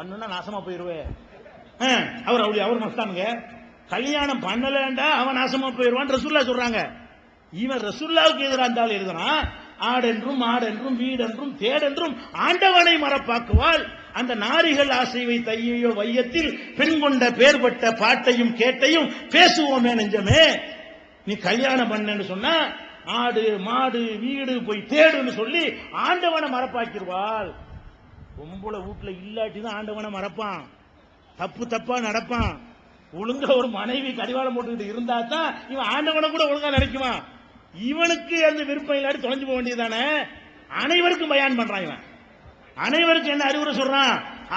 பண்ணுனா நாசமா போயிருவே. அவர் அப்படி அவர் மஸ்தானுங்க. கல்யாணம் பண்ணலண்டா அவன் நாசமா போயிருவான் ரசூல்லா சொல்றாங்க. இவன் ரசூல்லாவுக்கு எதிராக இருந்தாலும் எழுதுனா ஆடென்றும் மாடென்றும் வீடென்றும் தேடென்றும் ஆண்டவனை மறப்பாக்குவாள். அந்த நாரிகள் ஆசை வைத்த ஐயையோ வையத்தில் பெண் கொண்ட பேர்பட்ட பாட்டையும் கேட்டையும் பேசுவோமே நெஞ்சமே. நீ கல்யாணம் பண்ணன்னு சொன்னா ஆடு மாடு வீடு போய் தேடுன்னு சொல்லி ஆண்டவனை மறப்பாக்கிடுவாள். பொம்பளை வீட்டுல இல்லாட்டி தான் ஆண்டவனை மறப்பான். தப்பு தப்பா நடப்பான். ஒழுங்கா ஒரு மனைவி கடிவாளம் போட்டுக்கிட்டு இருந்தா தான் இவன் ஆண்டவனை கூட ஒழுங்கா நினைக்குவான். இவனுக்கு அந்த விருப்பம் இல்லாட்டி தொலைஞ்சு போக வேண்டியதானே அனைவருக்கும் பயான் பண்றான் இவன். அனைவருக்கும் என்ன அறிவுரை சொல்றான்?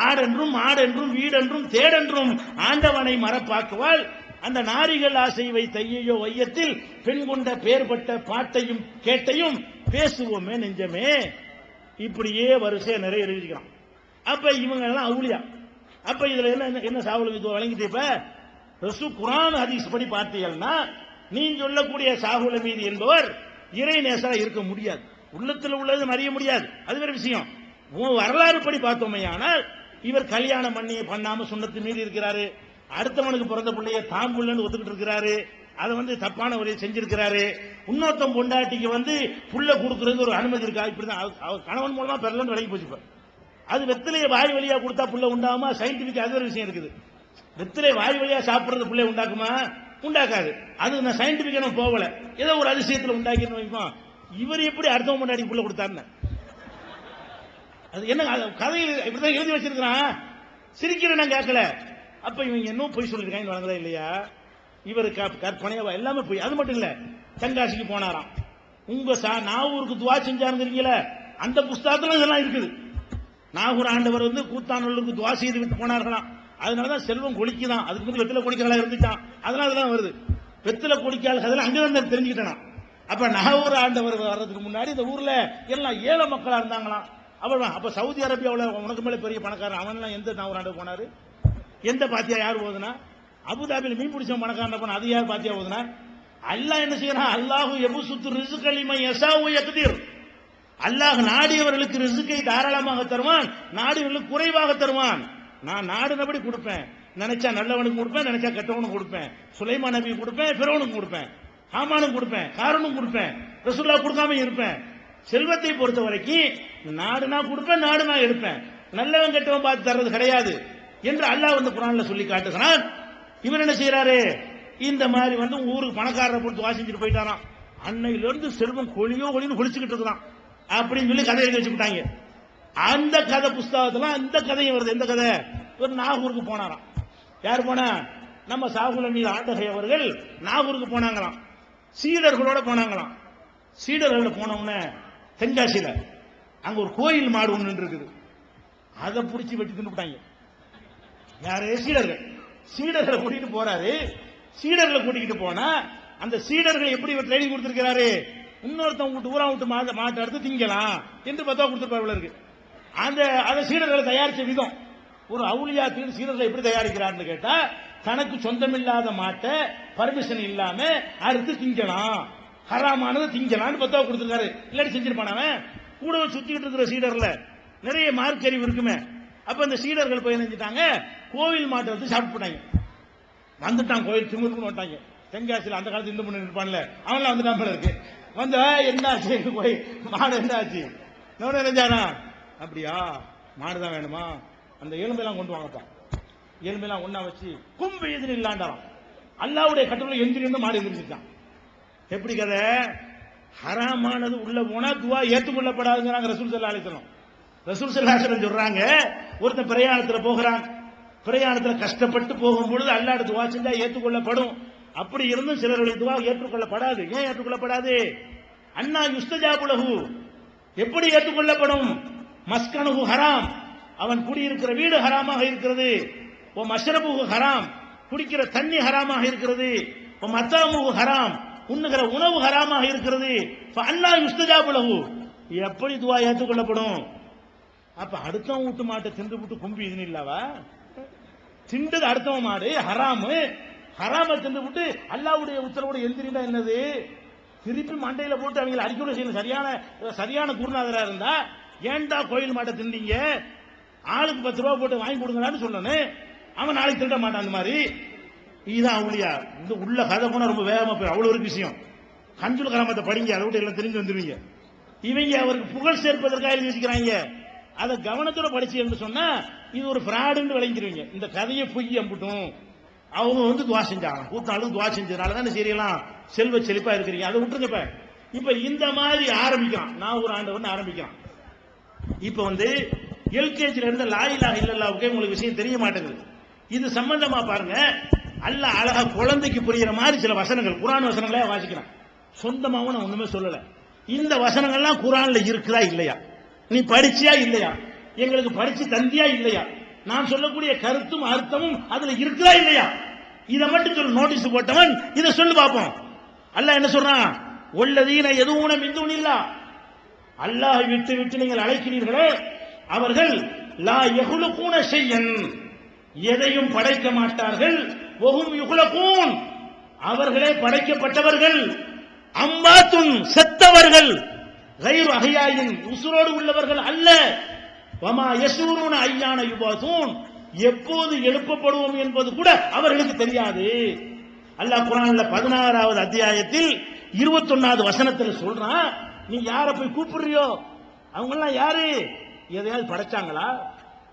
ஆடென்றும் ஆடென்றும் வீடென்றும் தேடென்றும் ஆண்டவனை மறப்பாக்குவாள். அந்த நாரிகள் ஆசை தையோ வையத்தில் பெண் கொண்ட பேர்பட்ட பாட்டையும் கேட்டையும் பேசுவோமே நெஞ்சமே. இப்படியே வரிசையா நிறைய எழுதிக்கிறான் அப்ப இவங்க எல்லாம் அவுளியா? அப்ப இதுல என்ன என்ன சாவலுக்கு இது வழங்கிட்டு இப்ப? ரசு குரான் ஹதீஸ் படி பார்த்தீங்கன்னா நீ சொல்லக்கூடிய சாகுல மீதி என்பவர் இறை நேசரா இருக்க முடியாது. உள்ளத்தில் உள்ளது அறிய முடியாது. அது வேற விஷயம். உன் வரலாறு படி பார்த்தோமையானால் இவர் கல்யாணம் பண்ணி பண்ணாம சுண்ணத்து மீறி இருக்கிறாரு. அடுத்தவனுக்கு பிறந்த பிள்ளைய தாம் புள்ளன்னு ஒத்துக்கிட்டு இருக்கிறாரு. அதை வந்து தப்பான வழியை செஞ்சிருக்கிறாரு. இன்னொருத்தன் பொண்டாட்டிக்கு வந்து புள்ள கொடுக்கறது ஒரு அனுமதி இருக்கா? இப்படிதான். அவ- கணவன் மூலமா பெறலன்னு விலைக்கு போச்சு அது வெத்திலையை வாய் வழியா கொடுத்தா புள்ள உண்டாகுமா? சயின்டிபிக் அது ஒரு விஷயம் இருக்குது. வெத்திலை வாய் வழியா சாப்பிடுறது புள்ளை உண்டாக்குமா? உண்டாக்காது. அது நான் சயின்டிபிக் நம்ம போகல. ஏதோ ஒரு அதிசயத்தில் உண்டாக்கின்னு வைப்போம். இவர் எப்படி அடுத்தவன் முன்னாடி புள்ள கொடுத்தாருன்னு. அது என்ன அது கதையில் இப்படிதான் எழுதி வச்சிருக்கிறான். சிரிக்கிறேன் நான் கேட்கல. அப்ப இவங்க இன்னும் பொய் சொல்லியிருக்காங்க வழங்குதா இல்லையா? இவர் கற்பனையா எல்லாமே போய் அது மட்டும் இல்ல தென்காசிக்கு போனாராம். உங்க சா நாகூருக்கு துவா செஞ்சாருங்கிறீங்களே அந்த புஸ்தகத்துல இதெல்லாம் இருக்குது. நாகூர் ஆண்டவர் வந்து கூத்தானூருக்கு துவா செய்து விட்டு போனார்களாம். அதனாலதான் செல்வம் கொடிக்குதான் அதுக்கு வந்து வெத்தில கொடிக்கிறதா இருந்துச்சான் அதனால அதெல்லாம் வருது. வெத்தில கொடிக்காத அதெல்லாம் அங்கதான் தெரிஞ்சுக்கிட்டான் அப்ப நாகூர் ஆண்டவர் வர்றதுக்கு முன்னாடி இந்த ஊர்ல எல்லாம் ஏழை மக்களா இருந்தாங்களாம். அவ்வளவுதான். அப்ப சவுதி அரேபியாவில் உனக்கு மேல பெரிய பணக்காரன் அவன் எல்லாம் எந்த நாகூர் ஆண்டு போனாரு? எந்த பாத்தியா யார் போகுதுன்னா அபுதாபியில் மீன் பிடிச்ச பணக்காரன் பண்ண அது யார் பாத்தியா ஓதுனா அல்லாஹ் என்ன செய்யறான்? அல்லாஹு எபு சுத்து ரிசுகலிமை எசாவு எக்தீர் அல்லாஹ் நாடியவர்களுக்கு ரிசுக்கை தாராளமாக தருவான் நாடியவர்களுக்கு குறைவாக தருவான். நான் நாடுனபடி கொடுப்பேன். நினைச்சா நல்லவனுக்கு கொடுப்பேன் நினைச்சா கெட்டவனுக்கு கொடுப்பேன். சுலைமான் நபி கொடுப்பேன் பிறவனுக்கு கொடுப்பேன். ஹாமானுக்கு கொடுப்பேன் காரனும் கொடுப்பேன். ரசுல்லா கொடுக்காம இருப்பேன். செல்வத்தை பொறுத்த வரைக்கும் நாடு நான் கொடுப்பேன் நாடு நான் எடுப்பேன். நல்லவன் கெட்டவன் பார்த்து தர்றது கிடையாது என்று அல்லாஹ் வந்து குரான்ல சொல்லி காட்டுகிறான். இவர் என்ன செய்யறாரு? இந்த மாதிரி வந்து ஊருக்கு பணக்காரரை போட்டு வாசிச்சுட்டு போயிட்டாராம். அன்னையில இருந்து செல்வம் கொழியோ கொழின்னு கொளிச்சுக்கிட்டு இருக்கிறான் அப்படின்னு சொல்லி கதை எழுதி வச்சுக்கிட்டாங்க. அந்த கதை புஸ்தகத்துல அந்த கதையும் வருது. எந்த கதை? ஒரு நாகூருக்கு போனாராம். யார் போனா? நம்ம சாகுல மீது ஆண்டகை அவர்கள் நாகூருக்கு போனாங்களாம். சீடர்களோட போனாங்களாம். சீடர்கள் போன தென்காசியில அங்க ஒரு கோயில் மாடு ஒன்று இருக்குது அதை பிடிச்சி வெட்டி தின்னுட்டாங்க யாரே? சீடர்கள். சீடர்களை கூட்டிட்டு போறாரு. சீடர்களை கூட்டிகிட்டு போனா அந்த சீடர்கள் எப்படி இவர் ட்ரைனிங் கொடுத்திருக்கிறாரு? இன்னொருத்தவங்க விட்டு ஊரா விட்டு மாட்டை மாட்டை எடுத்து திங்கலாம் என்று பத்தா கொடுத்துருப்பாரு இருக்கு. அந்த அந்த சீடர்களை தயாரிச்ச விதம் ஒரு அவுளியா தீர் சீடர்களை எப்படி தயாரிக்கிறார்னு கேட்டா தனக்கு சொந்தமில்லாத மாட்டை பர்மிஷன் இல்லாம அறுத்து திங்கலாம். ஹராமானது திங்கலாம்னு பத்தா கொடுத்துருக்காரு. இல்லாட்டி செஞ்சிருப்பான் அவன்? கூட சுத்திக்கிட்டு இருக்கிற சீடர்ல நிறைய மார்க் அறிவு இருக்குமே. அப்ப இந்த சீடர்கள் போய் நினைச்சிட்டாங்க கோவில் மாட்டை வந்து சாப்பிட்டு போட்டாங்க வந்துட்டான் கோயில் திமுருக்குன்னு வந்துட்டாங்க தென்காசியில் அந்த காலத்து இந்து பண்ணி இருப்பான்ல அவன்லாம் வந்துட்டான் போல இருக்கு. வந்த என்ன ஆச்சு போய் மாடு என்ன ஆச்சு நோட நினைச்சானா அப்படியா மாடு தான் வேணுமா? அந்த எலும்பெல்லாம் கொண்டு வாங்கப்பா எலும்பெல்லாம் ஒன்றா வச்சு கும்பு எதிரி இல்லாண்டாராம் அல்லாவுடைய கட்டளை எந்திரின்னு மாடு எந்திரிச்சிட்டான். எப்படி கதை? ஹராமானது உள்ள போனா துவா ஏற்றுக்கொள்ளப்படாதுங்கிறாங்க ரசூல் சல்லா அலிசலம் ரசூல் சல்லா சொல்றாங்க ஒருத்தன் பிரயாணத்தில் போகிறான் பிரயாணத்தில் கஷ்டப்பட்டு போகும்பொழுது அல்லாட துவா செஞ்சா ஏற்றுக்கொள்ளப்படும். அப்படி இருந்தும் சிலருடைய துவா ஏற்றுக்கொள்ளப்படாது. ஏன் ஏற்றுக்கொள்ளப்படாது? அண்ணா யுஸ்தஜாபுலகு எப்படி ஏற்றுக்கொள்ளப்படும்? மஸ்கனுகு ஹராம். அவன் குடியிருக்கிற வீடு ஹராமாக இருக்கிறது. ஓ மஷ்ரபுகு ஹராம். குடிக்கிற தண்ணி ஹராமாக இருக்கிறது. ஓ மத்தாமுகு ஹராம். உண்ணுகிற உணவு ஹராமாக இருக்கிறது. அண்ணா யுஸ்தஜாபுலகு எப்படி துவா ஏற்றுக்கொள்ளப்படும்? அப்ப அடுத்த வீட்டு மாட்டை தின்று விட்டு கும்பி இதுன்னு இல்லவா? திண்டது அடுத்தவன் மாடு ஹராமு. ஹராம தின்று விட்டு அல்லாவுடைய உத்தரவோட எந்திரினா என்னது? திருப்பி மண்டையில போட்டு அவங்களை அடிக்கூட செய்யணும். சரியான சரியான குருநாதரா இருந்தா ஏன்டா கோயில் மாட்டை திண்டீங்க? ஆளுக்கு பத்து ரூபா போட்டு வாங்கி கொடுங்கடான்னு சொல்லணும். அவன் நாளைக்கு திருட மாட்டான் அந்த மாதிரி. இதுதான் அவளியா இந்த உள்ள கதை போனா ரொம்ப வேகமா போய் அவ்வளவு ஒரு விஷயம். கஞ்சுல் கராமத்தை படிங்க அதை விட்டு எல்லாம் தெரிஞ்சு வந்துருவீங்க. இவங்க அவருக்கு புகழ் சேர்ப்பதற்காக எழுதி வச்சுக்கிறாங்க. அதை கவனத்தோட படிச்சு என்று சொன்னா இது ஒரு ஃப்ராடுன்னு விளங்கிடுவீங்க. இந்த கதையை பொய் அம்பிட்டும். அவங்க வந்து துவா செஞ்சாங்க கூத்தாலும் துவா செஞ்சதுனால தானே சரியெல்லாம் செல்வ செழிப்பா இருக்கிறீங்க. அதை விட்டுருங்க இப்ப இப்ப இந்த மாதிரி ஆரம்பிக்கலாம். நான் ஒரு ஆண்டவன் ஆரம்பிக்கலாம். இப்ப வந்து எல்கேஜில இருந்து லாயிலாக இல்லல்லாவுக்கே உங்களுக்கு விஷயம் தெரிய மாட்டேங்குது. இது சம்பந்தமா பாருங்க. அல்ல அழகா குழந்தைக்கு புரியுற மாதிரி சில வசனங்கள். குரான் வசனங்களே வாசிக்கிறான். சொந்தமாவும் நான் ஒண்ணுமே சொல்லல. இந்த வசனங்கள்லாம் குரான்ல இருக்குதா இல்லையா? நீ படிச்சியா இல்லையா? எங்களுக்கு படிச்சு தந்தியா இல்லையா? நான் சொல்லக்கூடிய கருத்தும் அர்த்தமும் அதுல இருக்குதா இல்லையா? இதை மட்டும் சொல்லு நோட்டீஸ் போட்டவன் இதை சொல்லு பார்ப்போம் அல்லாஹ் என்ன சொல்றான்? உள்ளதீன எதுவும் மிந்து இல்லா. அல்லாஹ் விட்டு விட்டு நீங்கள் அழைக்கிறீர்களே அவர்கள் லா எகுலுக்கூன செய்யன் எதையும் படைக்க மாட்டார்கள். ஒகும் யுகுலகூன் அவர்களே படைக்கப்பட்டவர்கள். அம்பாத்துன் செத்தவர்கள். கயிறு அகையாயின் உசுரோடு உள்ளவர்கள் அல்ல. வமா யசூரூன ஐயான யுபாசூன் எப்போது எழுப்பப்படுவோம் என்பது கூட அவர்களுக்கு தெரியாது. அல்லாஹ் குரான்ல பதினாறாவது அத்தியாயத்தில் இருபத்தொன்னாவது வசனத்தில் சொல்றான் நீ யார போய் கூப்பிடுறியோ? அவங்க எல்லாம் யாரு? எதையாவது படைச்சாங்களா?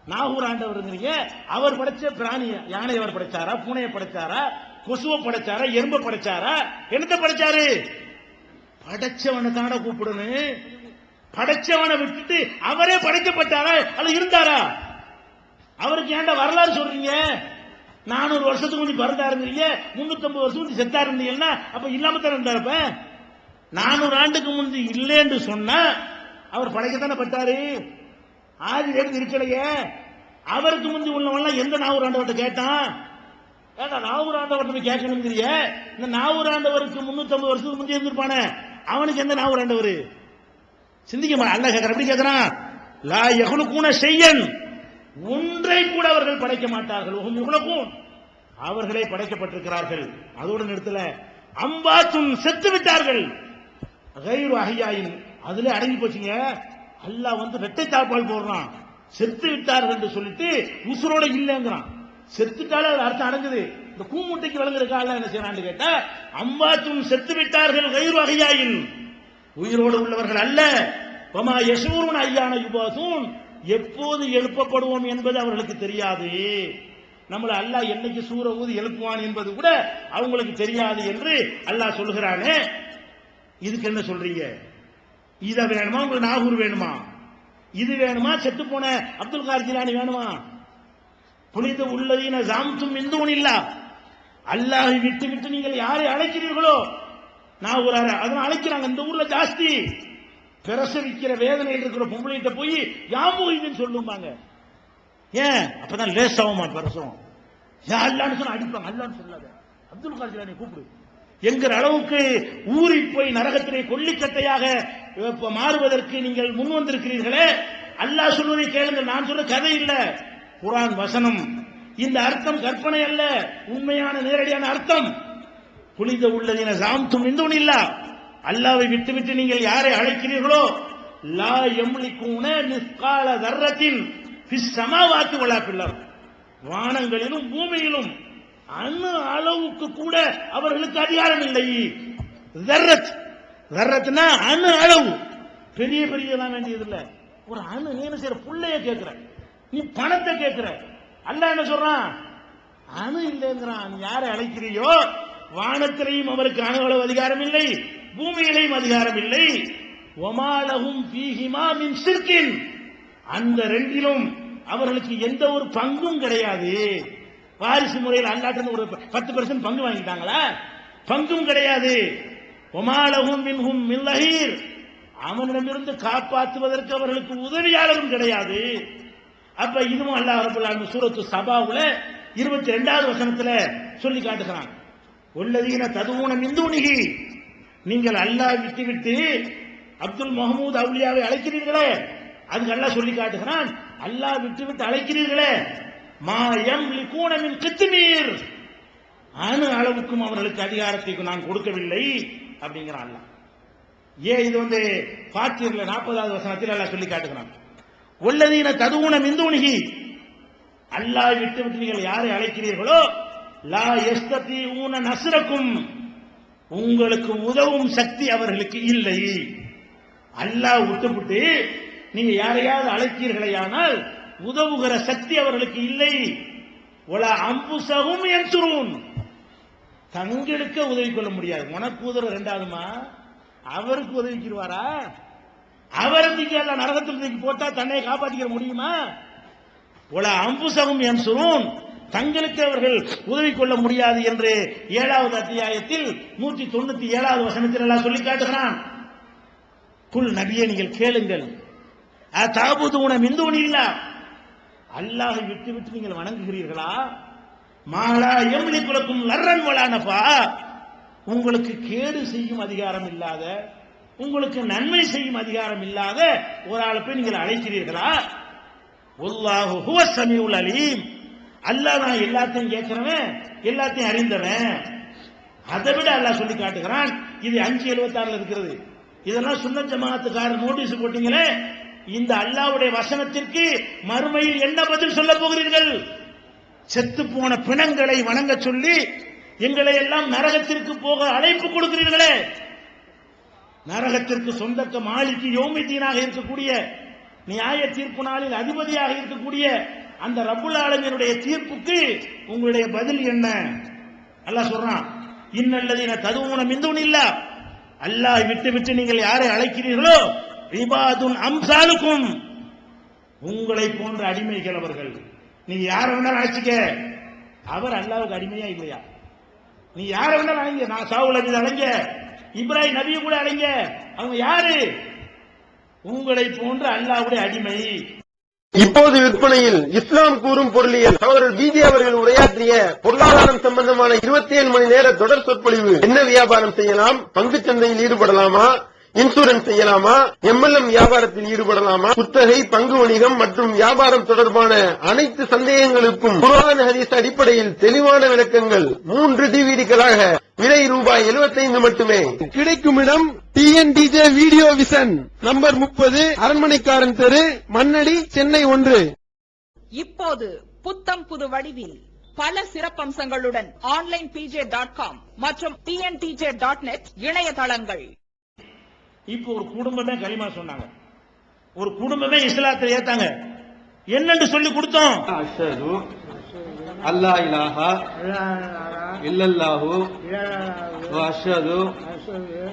நாகூர் ஆண்டவருங்கிறீங்க. அவர் படைச்ச பிராணி யானை அவர் படைச்சாரா? பூனையை படைச்சாரா? கொசுவை படைச்சாரா? எறும்பை படைச்சாரா? என்னத்தை படைச்சாரு? படைச்சவனை கூப்பிடணும்? படைச்சவனை விட்டுட்டு அவரே படைக்கப்பட்டாரா? அல்ல இருந்தாரா? அவருக்கு ஏன்டா வரலாறு சொல்றீங்க? நானூறு வருஷத்துக்கு முந்தி பிறந்தா இருந்தீங்க முன்னூத்தி வருஷம் முந்தி செத்தா இருந்தீங்கன்னா அப்ப இல்லாம தானே இருந்தாரப்ப நானூறு ஆண்டுக்கு முந்தி இல்லைன்னு சொன்னா அவர் படைக்கத்தானே பட்டாரு? ஆதி இருந்து இருக்கலையே. அவருக்கு முந்தி உள்ளவன்லாம் எந்த நாவூர் ஆண்டவர்கிட்ட கேட்டான்? ஏடா நாவூர் ஆண்டவர்கிட்ட போய் கேட்கணுங்கிறிய இந்த நாவூர் ஆண்டவருக்கு முன்னூத்தி ஐம்பது வருஷத்துக்கு முந்தி இருந்திருப்பானே. அவனுக்கு எந்த நாவூர் ஆண்டவர் சிந்திக்க மாட்டான். அல்ல கேட்கற எப்படி கேட்கிறான் லா யகுலுக்கூன செய்யன் ஒன்றை கூட அவர்கள் படைக்க மாட்டார்கள். உகும் அவர்களே படைக்கப்பட்டிருக்கிறார்கள். அதோடு நிறுத்தல. அம்பாத்தும் செத்து விட்டார்கள். கைரு அகையாயின் அதுல அடங்கி போச்சுங்க. அல்லாஹ் வந்து ரெட்டை தாப்பால் போடுறான். செத்து விட்டார்கள் என்று சொல்லிட்டு உசுரோட இல்லைங்கிறான். செத்துட்டாலே அது அர்த்தம் அடங்குது. இந்த கூமுட்டைக்கு விளங்குறதுக்காக என்ன செய்யறான்னு கேட்டா அம்பாத்தும் செத்து விட்டார்கள் கயிறு அகையாயின். உயிரோடு உள்ளவர்கள் அல்ல. பமா யசூரன் ஐயான யுபாசும் எப்போது எழுப்பப்படுவோம் என்பது அவர்களுக்கு தெரியாது. நம்மளை அல்லாஹ் என்னைக்கு சூற ஊதி எழுப்புவான் என்பது கூட அவங்களுக்கு தெரியாது என்று அல்லாஹ் சொல்லுகிறானே. இதுக்கு என்ன சொல்றீங்க? இத வேணுமா? உங்களுக்கு நாகூர் வேணுமா? இது வேணுமா? செத்து போன அப்துல் கார் ஜிலானி வேணுமா? புனித உள்ளதீன ஜாம்தும் இந்துவன் இல்லா அல்லாஹை விட்டு விட்டு நீங்கள் யாரை அழைக்கிறீர்களோ? நான் ஒரு அதனை அழைக்கிறாங்க இந்த ஊர்ல ஜாஸ்தி. பிரசவிக்கிற வேதனையில் இருக்கிற பொம்பளைகிட்ட போய் யாமுகின்னு சொல்லுவாங்க ஏன்? அப்பதான் லேசாகுமா பிரசவம். ஏன் அல்லான்னு சொன்னா அடிப்பாங்க. அல்லான்னு சொல்லாத. அப்துல் கார் கூப்பிடு. என்கிற அளவுக்கு ஊறி போய் நரகத்திலே கொல்லிக்கட்டையாக மாறுவதற்கு நீங்கள் முன் வந்திருக்கிறீர்களே. அல்லாஹ் சொல்வதை கேளுங்கள். நான் சொல்ற கதை இல்ல. குரான் வசனம். இந்த அர்த்தம் கற்பனை அல்ல உண்மையான நேரடியான அர்த்தம். புனித உள்ளதின சாம்தும் இந்துவன் இல்ல அல்லாவை விட்டு விட்டு நீங்கள் யாரை அழைக்கிறீர்களோ லா எம்லிக்கூன நிஸ்கால தர்ரத்தின் சமாவாத்து வளாப்பிள்ளர் வானங்களிலும் பூமியிலும் அணு அளவுக்கு கூட அவர்களுக்கு அதிகாரம் இல்லை. தர்ரத் தர்ரத்னா அணு அளவு. பெரிய பெரியதான் வேண்டியது இல்ல ஒரு அணு நீ என்ன செய்யற புள்ளைய கேட்கிற நீ பணத்தை கேட்கிற அல்ல என்ன சொல்றான்? அணு இல்லைங்கிறான். நீ யாரை அழைக்கிறியோ? வானத்திலையும் அவருக்கு அணு அளவு அதிகாரம் இல்லை பூமியிலையும் அதிகாரம் இல்லை. ஒமாலகும் பீஹிமா மின் சிற்கின் அந்த ரெண்டிலும் அவர்களுக்கு எந்த ஒரு பங்கும் கிடையாது. வாரிசு முறையில் அல்லாட்டு ஒரு பத்து பெர்சன்ட் பங்கு வாங்கிட்டாங்களா? பங்கும் கிடையாது. ஒமாலகும் மின்ஹும் மில்லஹீர் அவனிடமிருந்து காப்பாற்றுவதற்கு அவர்களுக்கு உதவியாளரும் கிடையாது. அப்ப இதுவும் அல்லாஹ் ரபுல் சூரத்து சபாவுல இருபத்தி ரெண்டாவது வசனத்துல சொல்லி காட்டுகிறான். உள்ளதீன ததுவூன மிந்துனிகி நீங்கள் அல்லாஹ் விட்டு விட்டு அப்துல் முகமூத் அவுலியாவை அழைக்கிறீர்களே அதுக்கு அல்லாஹ் சொல்லி காட்டுகிறான் அல்லாஹ் விட்டு விட்டு அழைக்கிறீர்களே மாயம் லிகூனமின் கித்துமீர். அணு அளவுக்கும் அவர்களுக்கு அதிகாரத்தை நான் கொடுக்கவில்லை அப்படிங்கிறான் அல்லாஹ். ஏன் இது வந்து பாத்தியர்ல நாற்பதாவது வசனத்தில் அல்லாஹ் சொல்லி காட்டுகிறான்? உள்ளதீன ததுவுன மிந்துனிகி அல்லாஹ் விட்டு விட்டு நீங்கள் யாரை அழைக்கிறீர்களோ லா எஸ்தத்தி ஊன நசுரக்கும் உங்களுக்கு உதவும் சக்தி அவர்களுக்கு இல்லை. அல்லாஹ் விட்டுவிட்டு நீங்க யாரையாவது அழைத்தீர்களேயானால் உதவுகிற சக்தி அவர்களுக்கு இல்லை. ஒல அம்புசகும் என்சுரும் தங்களுக்கு உதவி கொள்ள முடியாது. உனக்கு உதவ ரெண்டாவதுமா? அவருக்கு உதவிக்கிடுவாரா? அவரை தூக்கி நரகத்தில் தூக்கி போட்டா தன்னை காப்பாற்றிக்க முடியுமா? ஒல அம்புசகும் சுரூன் தங்களுக்கு அவர்கள் உதவி கொள்ள முடியாது என்று ஏழாவது அத்தியாயத்தில் நூற்றி தொண்ணூத்தி ஏழாவது வசனத்தில் எல்லாம் சொல்லி காட்டுகிறான். குல் நபியை நீங்கள் கேளுங்கள். தாபுது உன மிந்துவனில்லா அல்லாஹை விட்டு விட்டு நீங்கள் வணங்குகிறீர்களா? மாலா எம்லி குலக்கும் லர்ரன் வளானப்பா உங்களுக்கு கேடு செய்யும் அதிகாரம் இல்லாத உங்களுக்கு நன்மை செய்யும் அதிகாரம் இல்லாத ஒரு ஆளை போய் நீங்கள் அழைக்கிறீர்களா? ஒல்லாஹு ஹுவ சமியுல் அலீம். அல்லாஹ் நான் எல்லாத்தையும் கேட்கிறவன் எல்லாத்தையும் அறிந்தவன். அதை விட அல்லாஹ் சொல்லி காட்டுகிறான். இது அஞ்சு எழுபத்தாறுல இருக்கிறது. இதெல்லாம் சுன்ன ஜமாத்துக்காரர் நோட்டீஸ் போட்டீங்களே? இந்த அல்லாவுடைய வசனத்திற்கு மறுமையில் என்ன பதில் சொல்ல போகிறீர்கள்? செத்து போன பிணங்களை வணங்க சொல்லி எங்களை எல்லாம் நரகத்திற்கு போக அழைப்பு கொடுக்கிறீர்களே. நரகத்திற்கு சொந்தக்க மாளிக்கு யோமித்தீனாக இருக்கக்கூடிய நியாய தீர்ப்பு நாளில் அதிபதியாக இருக்கக்கூடிய அந்த ரபுல் ஆலமீனுடைய தீர்ப்புக்கு உங்களுடைய பதில் என்ன? அல்லாஹ் சொல்றான் இன்னல்லதீன ததுவுன மிந்துன் இல்ல அல்லாஹ் விட்டு விட்டு நீங்கள் யாரை அழைக்கிறீர்களோ? ரிபாதுன் அம்சாலுக்கும். உங்களை போன்ற அடிமைகள் அவர்கள். நீங்க யாரை வேணாலும் அழைச்சிக்க. அவர் அல்லாவுக்கு அடிமையா இல்லையா? நீ யாரை வேணாலும் அழைங்க. நான் சாவுல மீது அழைங்க இப்ராஹிம் நபிய கூட அடைங்க அவங்க யாரு? உங்களை போன்ற அல்லாவுடைய அடிமை. இப்போது விற்பனையில் இஸ்லாம் கூறும் பொருளியல். அவர்கள் பிஜே அவர்கள் உரையாற்றிய பொருளாதாரம் சம்பந்தமான இருபத்தி ஏழு மணி நேர தொடர் சொற்பொழிவு. என்ன வியாபாரம் செய்யலாம்? பங்கு சந்தையில் ஈடுபடலாமா? இன்சூரன்ஸ் செய்யலாமா? எம்எல்எம் வியாபாரத்தில் ஈடுபடலாமா? குத்தகை பங்கு வணிகம் மற்றும் வியாபாரம் தொடர்பான அனைத்து சந்தேகங்களுக்கும் குர்ஆன் ஹதீஸ் அடிப்படையில் தெளிவான விளக்கங்கள். மூன்று டிவிடிகளாக விலை ரூபாய் 75 மட்டுமே. கிடைக்கும் இடம் டிஎன்டிஜே வீடியோ விசன் நம்பர் முப்பது அரண்மனைக்காரன் தெரு மண்ணடி சென்னை ஒன்று. இப்போது புத்தம் புது வடிவில் பல சிறப்பம்சங்களுடன் ஆன்லைன் பிஜே டாட் காம் மற்றும் டிஎன்டிஜே டாட் நெட் இணையதளங்கள். இப்போ ஒரு குடும்பமே கரிமா சொன்னாங்க. ஒரு குடும்பமே இஸ்லாத்தில் ஏத்தாங்க. என்னன்னு சொல்லி கொடுத்தோம். அஷது அல்லா இலாஹா இல்லல்லாஹு அஷது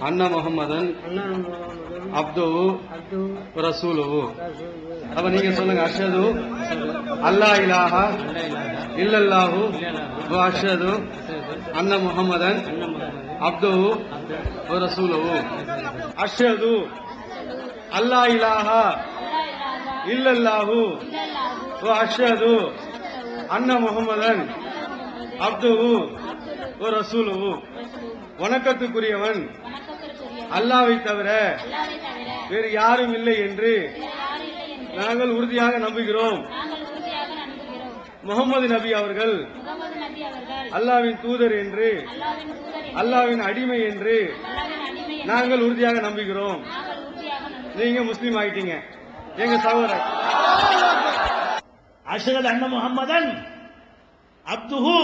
அண்ணா முகமதன் அப்துவு ரசூலுவு அப்ப நீங்க சொல்லுங்க அஷது அல்லா இலாஹா இல்லல்லாஹு அஷது அண்ணா முகமதன் அப்துவு முஹம்மதன் அப்துஹு ரசூலுஹு அஷது அல்லா இலாஹா. இல்லல்லாஹு. அஷது அன்ன அப்துவு ஓ ரசூலுஹு. வணக்கத்துக்குரியவன். அல்லாவை தவிர வேறு யாரும் இல்லை என்று நாங்கள் உறுதியாக நம்புகிறோம். முகமது நபி அவர்கள் அல்லாவின் தூதர் என்று அல்லாவின் அடிமை என்று நாங்கள் உறுதியாக நம்புகிறோம். நீங்க முஸ்லீம் ஆயிட்டீங்க. எங்க சகோதரர்? அஷகத் அண்ண முகம்மதன் அப்துஹு